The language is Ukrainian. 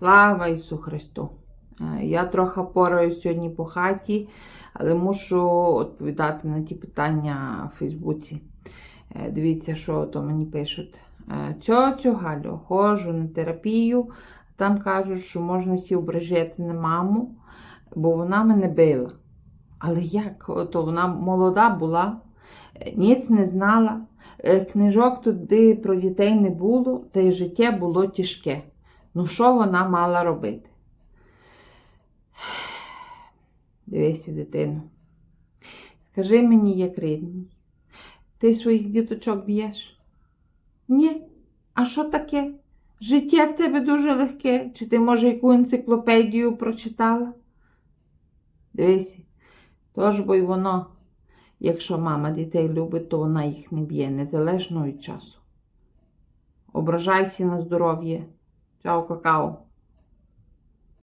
Слава Ісу Христу! Е, Я трохи пораю сьогодні по хаті, але мушу відповідати на ті питання в Фейсбуці. Е, Дивіться, що то мені пишуть. Е, Цьоцю Галю, ходжу на терапію, там кажуть, що можна сі ображати на маму, бо вона мене била. Але як? Ото вона молода була, ніц не знала, книжок туди про дітей не було, та й життя було тяжке. Ну, що вона мала робити? Дивися, дитину. Скажи мені, як рідний, ти своїх діточок б'єш? Ні. А що таке? Життя в тебе дуже легке. Чи ти, може, яку енциклопедію прочитала? Дивися, тож бо й воно, якщо мама дітей любить, то вона їх не б'є, незалежно від часу. Ображайся на здоров'я. Tchau, Cacau.